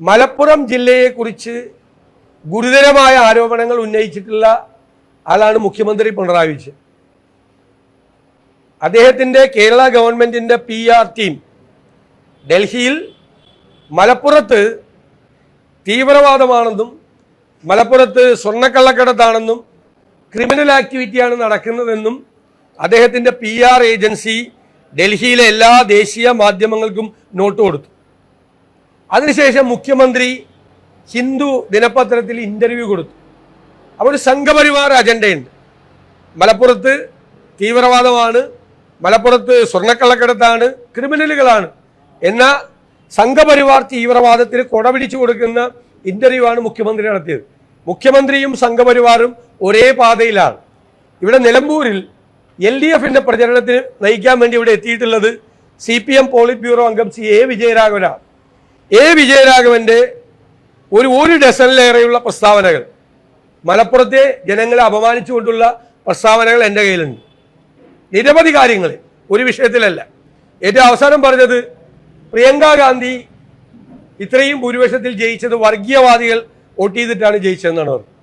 മലപ്പുറം ജില്ലയെക്കുറിച്ച് ഗുരുതരമായ ആരോപണങ്ങൾ ഉന്നയിച്ചിട്ടുള്ള ആളാണ് മുഖ്യമന്ത്രി പിണറായി വിജയൻ. അദ്ദേഹത്തിന്റെ കേരള ഗവൺമെന്റിന്റെ പി ആർ ടീം ഡൽഹിയിൽ മലപ്പുറത്ത് തീവ്രവാദമാണെന്നും മലപ്പുറത്ത് സ്വർണക്കള്ളക്കടത്താണെന്നും ക്രിമിനൽ ആക്ടിവിറ്റിയാണ് നടക്കുന്നതെന്നും അദ്ദേഹത്തിന്റെ പി ആർ ഏജൻസി ഡൽഹിയിലെ എല്ലാ ദേശീയ മാധ്യമങ്ങൾക്കും നോട്ട് കൊടുത്തു. അതിനുശേഷം മുഖ്യമന്ത്രി ഹിന്ദു ദിനപത്രത്തിൽ ഇന്റർവ്യൂ കൊടുത്തു. അപ്പോൾ ഒരു സംഘപരിവാർ അജണ്ടയുണ്ട് മലപ്പുറത്ത് തീവ്രവാദമാണ് മലപ്പുറത്ത് സ്വർണക്കള്ളക്കടത്താണ് ക്രിമിനലുകളാണ്. എന്നാൽ സംഘപരിവാർ തീവ്രവാദത്തിന് കൊടപിടിച്ചു കൊടുക്കുന്ന ഇന്റർവ്യൂ ആണ് മുഖ്യമന്ത്രി നടത്തിയത്. മുഖ്യമന്ത്രിയും സംഘപരിവാറും ഒരേ പാതയിലാണ്. ഇവിടെ നിലമ്പൂരിൽ എൽ ഡി എഫിന്റെ പ്രചരണത്തിന് നയിക്കാൻ വേണ്ടി ഇവിടെ എത്തിയിട്ടുള്ളത് C P M politburo അംഗം സി എ വിജയരാഘവനാണ്. എ. വിജയരാഘവന്റെ ഒരു ഒരു ഡസനിലേറെയുള്ള പ്രസ്താവനകൾ. മലപ്പുറത്തെ ജനങ്ങളെ അപമാനിച്ചുകൊണ്ടുള്ള പ്രസ്താവനകൾ എന്റെ കയ്യിലുണ്ട്. നിരവധി കാര്യങ്ങൾ ഒരു വിഷയത്തിലല്ല. ഏറ്റവും അവസാനം പറഞ്ഞത് പ്രിയങ്ക ഗാന്ധി ഇത്രയും ഭൂരിപക്ഷത്തിൽ ജയിച്ചത് വർഗീയവാദികൾ വോട്ട് ചെയ്തിട്ടാണ് ജയിച്ചതെന്നാണ് പറഞ്ഞത്